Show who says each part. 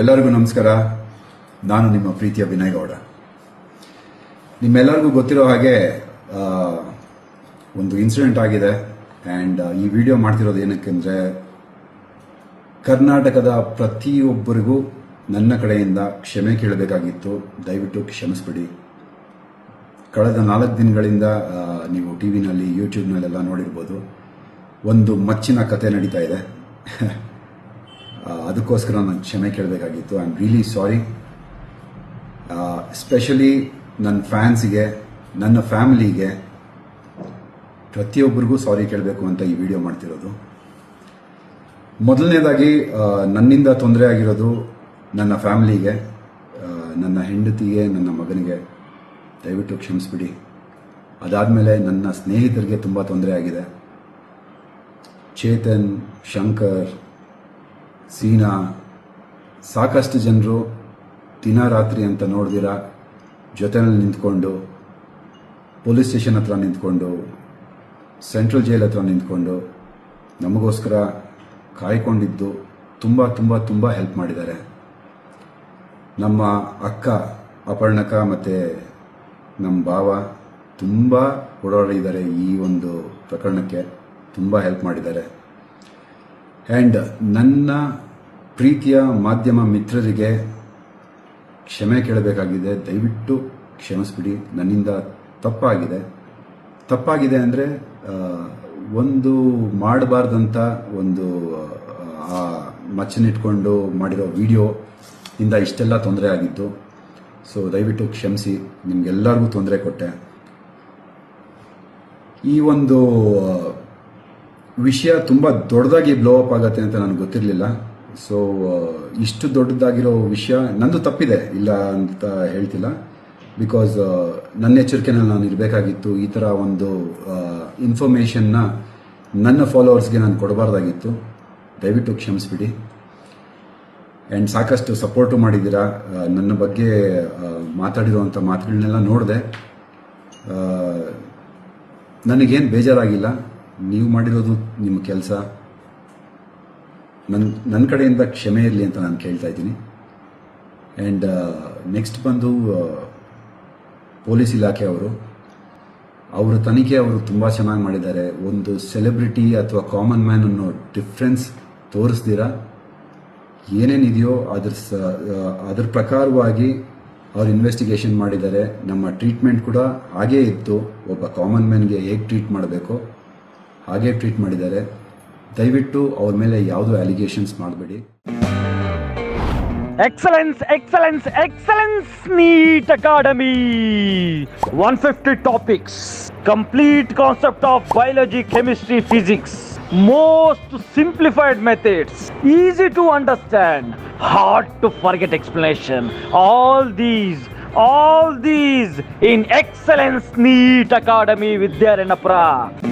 Speaker 1: ಎಲ್ಲರಿಗೂ ನಮಸ್ಕಾರ. ನಾನು ನಿಮ್ಮ ಪ್ರೀತಿಯ ವಿನಯ್ ಗೌಡ. ನಿಮ್ಮೆಲ್ಲರಿಗೂ ಗೊತ್ತಿರೋ ಹಾಗೆ ಒಂದು ಇನ್ಸಿಡೆಂಟ್ ಆಗಿದೆ. ಆ್ಯಂಡ್ ಈ ವಿಡಿಯೋ ಮಾಡ್ತಿರೋದು ಏನಕ್ಕೆಂದರೆ ಕರ್ನಾಟಕದ ಪ್ರತಿಯೊಬ್ಬರಿಗೂ ನನ್ನ ಕಡೆಯಿಂದ ಕ್ಷಮೆ ಕೇಳಬೇಕಾಗಿತ್ತು. ದಯವಿಟ್ಟು ಕ್ಷಮಿಸ್ಬಿಡಿ. ಕಳೆದ ನಾಲ್ಕು ದಿನಗಳಿಂದ ನೀವು ಟಿ ವಿನಲ್ಲಿ ಯೂಟ್ಯೂಬ್ನಲ್ಲೆಲ್ಲ ನೋಡಿರ್ಬೋದು. ಒಂದು ಮಚ್ಚಿನ ಕತೆ ನಡೀತಾ ಇದೆ. ಅದಕ್ಕೋಸ್ಕರ ನಾನು ಕ್ಷಮೆ ಕೇಳಬೇಕಾಗಿತ್ತು. I am really sorry especially ನನ್ನ ಫ್ಯಾನ್ಸಿಗೆ ನನ್ನ ಫ್ಯಾಮಿಲಿಗೆ ಪ್ರತಿಯೊಬ್ಬರಿಗೂ ಸಾರಿ ಕೇಳಬೇಕು ಅಂತ ಈ ವಿಡಿಯೋ ಮಾಡ್ತಿರೋದು. ಮೊದಲನೇದಾಗಿ ನನ್ನಿಂದ ತೊಂದರೆ ಆಗಿರೋದು ನನ್ನ ಫ್ಯಾಮಿಲಿಗೆ ನನ್ನ ಹೆಂಡತಿಗೆ, ನನ್ನ ಮಗನಿಗೆ. ದಯವಿಟ್ಟು ಕ್ಷಮಿಸ್ಬಿಡಿ. ಅದಾದಮೇಲೆ ನನ್ನ ಸ್ನೇಹಿತರಿಗೆ ತುಂಬ ತೊಂದರೆ ಆಗಿದೆ. ಚೇತನ್, ಶಂಕರ್ ಸೀನಾ, ಸಾಕಷ್ಟು ಜನರು ದಿನ ರಾತ್ರಿ ಅಂತ ನೋಡ್ದಿರ, ಜೊತೆನಲ್ಲಿ ನಿಂತ್ಕೊಂಡು, ಪೊಲೀಸ್ ಸ್ಟೇಷನ್ ಹತ್ರ ನಿಂತ್ಕೊಂಡು, ಸೆಂಟ್ರಲ್ ಜೈಲ್ ಹತ್ರ ನಿಂತ್ಕೊಂಡು, ನಮಗೋಸ್ಕರ ಕಾಯ್ಕೊಂಡಿದ್ದು ತುಂಬ ತುಂಬ ತುಂಬ ಹೆಲ್ಪ್ ಮಾಡಿದ್ದಾರೆ. ನಮ್ಮ ಅಕ್ಕ, ಅಪರ್ಣಕ ಮತ್ತು ನಮ್ಮ ಭಾವ ತುಂಬ ಓಡಾಡಿದ್ದಾರೆ ಈ ಒಂದು ಪ್ರಕರಣಕ್ಕೆ, ತುಂಬ ಹೆಲ್ಪ್ ಮಾಡಿದ್ದಾರೆ. ಆ್ಯಂಡ್ ನನ್ನ ಪ್ರೀತಿಯ ಮಾಧ್ಯಮ ಮಿತ್ರರಿಗೆ ಕ್ಷಮೆ ಕೇಳಬೇಕಾಗಿದೆ. ದಯವಿಟ್ಟು ಕ್ಷಮಿಸ್ಬಿಡಿ. ನನ್ನಿಂದ ತಪ್ಪಾಗಿದೆ. ತಪ್ಪಾಗಿದೆ ಅಂದರೆ ಒಂದು ಮಾಡಬಾರ್ದಂಥ ಒಂದು ಆ, ಮಚ್ಚನಿಟ್ಕೊಂಡು ಮಾಡಿರೋ ವಿಡಿಯೋ ಇಂದ ಇಷ್ಟೆಲ್ಲ ತೊಂದರೆ ಆಗಿತ್ತು ಸೊ ದಯವಿಟ್ಟು ಕ್ಷಮಿಸಿ. ನಿಮ್ಗೆಲ್ಲರಿಗೂ ತೊಂದರೆ ಕೊಟ್ಟೆ. ಈ ಒಂದು ವಿಷಯ ತುಂಬ ದೊಡ್ಡದಾಗಿ ಬ್ಲೋ ಅಪ್ ಆಗತ್ತೆ ಅಂತ ನನಗೆ ಗೊತ್ತಿರಲಿಲ್ಲ. ಸೊ ಇಷ್ಟು ದೊಡ್ಡದಾಗಿರೋ ವಿಷಯ ನಂದು ತಪ್ಪಿದೆ, ಇಲ್ಲ ಅಂತ ಹೇಳ್ತಿಲ್ಲ. ಬಿಕಾಸ್ ನನ್ನ ಎಚ್ಚರಿಕೆನಲ್ಲಿ ನಾನು ಇರಬೇಕಾಗಿತ್ತು. ಈ ಥರ ಒಂದು ಇನ್ಫಾರ್ಮೇಷನ್ನ ನನ್ನ ಫಾಲೋವರ್ಸ್ಗೆ ನಾನು ಕೊಡಬಾರ್ದಾಗಿತ್ತು. ದಯವಿಟ್ಟು ಕ್ಷಮಿಸ್ಬಿಡಿ. ಆ್ಯಂಡ್ ಸಾಕಷ್ಟು ಸಪೋರ್ಟು ಮಾಡಿದ್ದೀರಾ? ನನ್ನ ಬಗ್ಗೆ ಮಾತಾಡಿರುವಂಥ ಮಾತುಗಳನ್ನೆಲ್ಲ ನೋಡಿದೆ. ನನಗೇನು ಬೇಜಾರಾಗಿಲ್ಲ. ನೀವು ಮಾಡಿರೋದು ನಿಮ್ಮ ಕೆಲಸ. ನನ್ನ ನನ್ನ ಕಡೆಯಿಂದ ಕ್ಷಮೆ ಇರಲಿ ಅಂತ ನಾನು ಕೇಳ್ತಾ ಇದ್ದೀನಿ. ಆ್ಯಂಡ್ ನೆಕ್ಸ್ಟ್ ಬಂದು ಪೊಲೀಸ್ ಇಲಾಖೆ ಅವರು ಅವರ ತನಿಖೆ ಅವರು ತುಂಬ ಚೆನ್ನಾಗಿ ಮಾಡಿದ್ದಾರೆ. ಒಂದು ಸೆಲೆಬ್ರಿಟಿ ಅಥವಾ ಕಾಮನ್ ಮ್ಯಾನ್ ಅನ್ನೋ ಡಿಫ್ರೆನ್ಸ್ ತೋರಿಸ್ದಿರ? ಏನೇನಿದೆಯೋ ಅದ್ರ ಸ ಆ, ಅದ್ರ ಪ್ರಕಾರವಾಗಿ ಅವ್ರು ಇನ್ವೆಸ್ಟಿಗೇಷನ್ ಮಾಡಿದ್ದಾರೆ. ನಮ್ಮ ಟ್ರೀಟ್ಮೆಂಟ್ ಕೂಡ ಹಾಗೇ ಇತ್ತು. ಒಬ್ಬ ಕಾಮನ್ ಮ್ಯಾನ್ಗೆ ಹೇಗೆ ಟ್ರೀಟ್ ಮಾಡಬೇಕು ಹಾಗೇ ಟ್ರೀಟ್ ಮಾಡಿದ್ದಾರೆ. ದಯವಿಟ್ಟು ಅವ್ರ ಮೇಲೆ ಯಾವುದೂ ಅಲಿಗೇಷನ್ಸ್ ಮಾಡಬೇಡಿ
Speaker 2: Excellence, excellence, excellence, NEET Academy. 150 topics, complete concept of biology, chemistry, physics. Most simplified methods, easy to understand, hard to forget explanation. All these, all these in Excellence neat Academy Vidyaranapura.
Speaker 3: ಇಂತಹ